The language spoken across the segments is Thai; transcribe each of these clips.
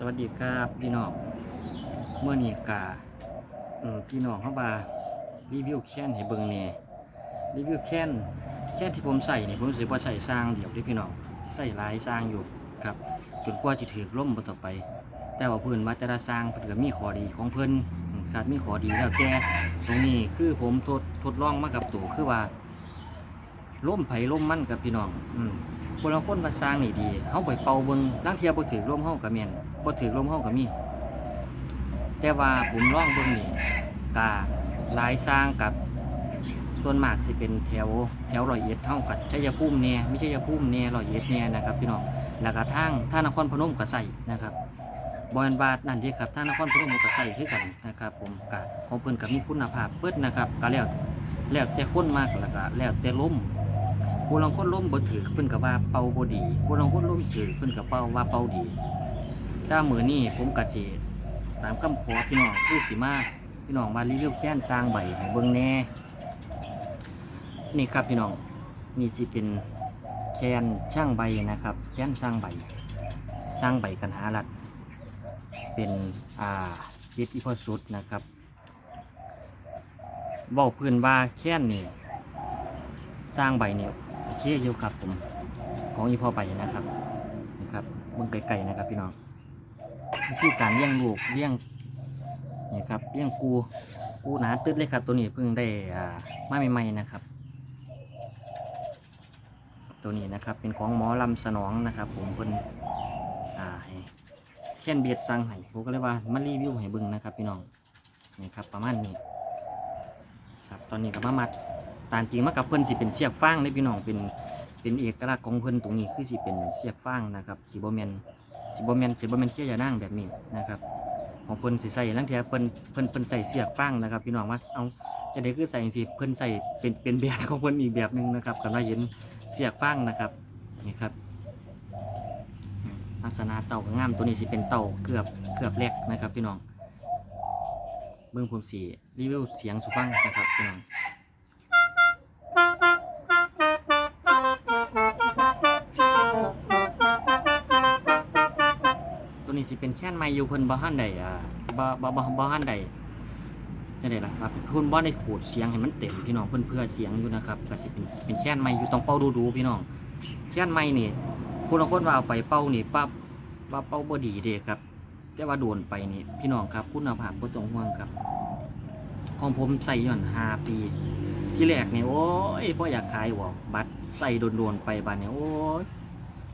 สวัสดีครับพี่น้องเมื่อนี้กาพี่น้องเข้ามารีวิวแค้นให้เบิ่งแหน่รีวิวแค้นแค้นที่ผมใส่เนี่ยผมรู้สึกว่าใส่สร้างเดี่ยวเด้พี่น้องใส่หลายสร้างอยู่ครับจนกว่าจะถือล่มต่อไป แต่ว่าเพื่อนมาแต่ละสร้างเพิ่นก็มีขอดีของเพิ่อืมครับมีขอดีแล้วแต่ตรงนี้คือผมทดทดลองมากับตัวคือว่าล่มไผ่ล่มมั่นกับพี่น้อง อืมคนละคนมาสร้างนี่ดีเฮาไปเป่าเบิ่งลางเทียบ่ถือลมเฮาก็แม่นบ่ถือลมเฮาก็มี แต่ว่าผมลองเบิ่งนี่กาหลายสร้างกับส่วนมากสิเป็นแถวแถวรอยเอ็ดเท่ากับชัยภูมิแน่ยไม่ใช่ชัยภูมิแน่ร้อยเอ็ดแน่นะครับพี่น้องแล้วก็ทางท่านครพนมก็ใส่นะครับบอนบาทนั่นเด้ครับท่านครพนมก็ใส่คือกันนะครับ ผมกะของเพิ่นก็มีคุณภาพเปิดนะครับก็แล้วแล้วแต่คนมากแล้วก็แล้วแต่ลมผู้ลางคนล้มบ่ถือเพิ่นก็ว่าเป่าบ่ดีผู้ลางคนล้มถือเพิ่นก็เป่าว่าเป่าดี ถ้ามือนี้ผมก็สิตามคำขอพี่น้องคือสิมาพี่น้องมารีวิวแค้นสร้างใบให้เบิ่งแน่นี่ครับพี่น้องนี่สิเป็นแคนช่างใบนะครับ แค้นสร้างใบสร้างใบกันหารัดเป็นอ่าสิทธิพสุดนะครับเว้าพื้นว่าแค้นนี่สร้างใบเนี่ยโอเคอยู่ครับผมของอีพ่อไปนะครับนี่ครับเบิ่งไก่ๆนะครับพี่น้อง วิธีการเลี้ยงลูกเลี้ยงนี่ครับเลี้ยงกูกูหนาตึ๊ดเลยครับ ตัวนี้เพิ่งได้อ่ามาใหม่ๆนะครับ ตัวนี้นะครับเป็นของหมอลำสนองนะครับ ผมเพิ่นอ่าให้เช่นเบียดสั่งให้ผมก็เลยว่ามารีวิวให้เบิ่งนะครับ พี่น้องนี่ครับประมาณนี้ครับตอนนี้ก็มามัดตามจริงมันกับเพิ่นสิเป็นเสียกฟางเลยพี่น้องเป็นเป็นเอกลักษณ์ของเพิ่นตรงนี้คือสิเป็นเสียกฟางนะครับสิบ่แมน สิบแม่นสิบแม่นเขี้ยยานางแบบนี้นะครับของเพิ่นสิใส่ลังเทียเพิ่นเพิ่นเพิ่นใส่เสียกฟางนะครับ พี่น้องว่าเอาจะได้คือใส่จังซี่เพิ่นใส่เป็นเป็นแบบของเพิ่นอีกแบบหนึ่งนะครับกันว่าเห็นเสียกฟางนะครับนี่ครับลักษณะเต่างามตัวนี้สิเป็นเต่าเกือบเกือบแรกนะครับ พี่น้องเบิ่งผมสิรีวิวเสียงสุฟังนะครับพี่น้อง สิเป็นแค่นไม้อยู่เพิ่นบ่ฮั่นใดอ่าบ่บ่บ่บ่ฮั่นใดจังได๋ล่ะครับเพิ่นบ่ได้ขูดเสียงให้มันเต็มพี่น้องเพิ่นเพื่อเสียงอยู่นะครับก็สิเป็นเป็นแค่นไม้อยู่ต้องเป่าดูๆพี่น้องแค่นไม้นี่ผู้ลางคนว่าเอาไปเป่านี่ปั๊บว่าเป่าบ่ดีเด้ครับ แต่ว่าโดนไปนี่พี่น้องครับคุณภาพบ่ต้องห่วงครับ ของผมใส่ย้อน5ปี ที่แรกนี่โอ้ยพ่ออยากขายบ่บัตรใส่โดนๆไปบัดนี้โอ้ย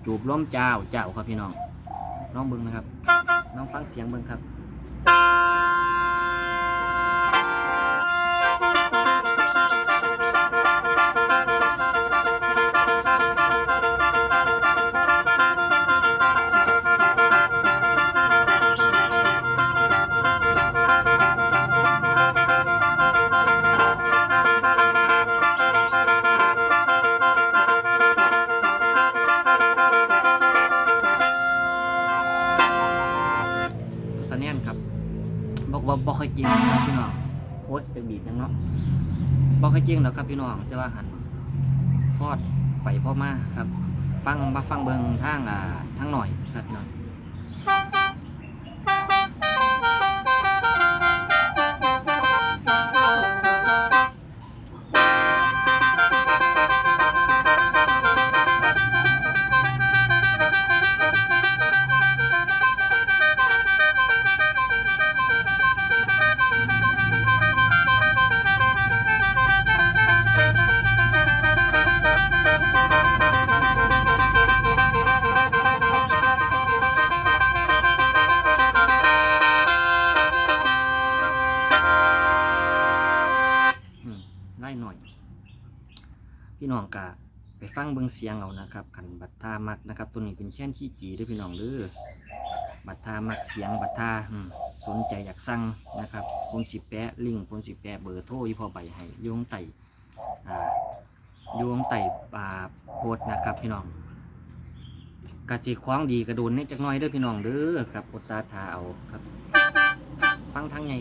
จูบล้มเจ้าเจ้าครับพี่น้อง น้องเบิ้งนะครับ น้องฟังเสียงเบิ้งครับ ว่าบอค่อยจริงนะครับพี่น้องโอ้ยจะบีบยังเนาะบอค่อยจริงแล้วครับพี่น้องจะว่าหันพอดไปพ่อมาครับ ฟังมาฟังเบิงทางอ่าทางหน่อยครับพี่น้อง พี่น้องกะไปฟังเบิงเสียงเอานะครับขันบัตรทามักนะครับ ตัวนี้เป็นแช่นขี้จีด้วยพี่น้องเด้อบัตรทามักเสียงบัตรทาสนใจอยากสั่งนะครับผมสิแปะลิงก์ผมสิแปะเบอร์โทรอีพอใบให้อยงไต่อ่าอยงไต่อ่าโพดนะครับพี่น้องกระสิคล้องดีกระโดนนิดจักน้อยเด้อพี่น้องเด้อครับอดสาทาเอาครับ ฟังทั้งไง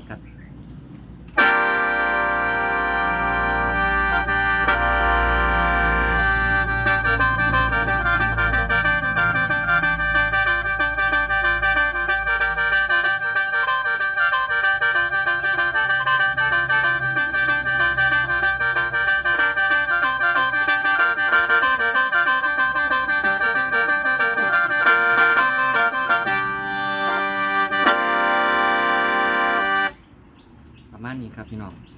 มาณนี้ครับ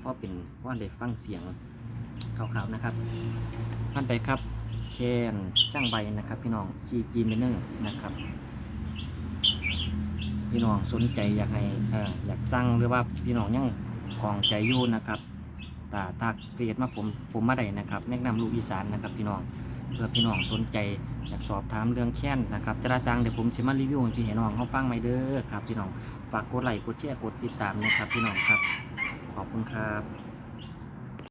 ราะเป็นว่าได้ฟังเสียงขาวๆนะครับท่านไปครับแคนจ้างใบนะครับ พี่น้องจีจีเมเนอร์นะครับ พี่น้องสนใจอยากให้อออยากสั่งหรือว่าพี่น้องยังของใจอยู่นะครับตาทักเฟซมาผมผมมาได้นะครับแนะนำลูกอีสานนะครับ พี่น้องเพื่อพี่น้องสนใจอยากสอบถามเรื่องแค้นนะครับจะได้สั่งเดี๋ยวผมจะมารีวิวให้พี่ให้น้องเขาฟังไหมเด้อครับ พี่น้องฝากกดไลค์กดแชร์กดติดตามนะครับ พี่น้องครับ ขอบคุณครับ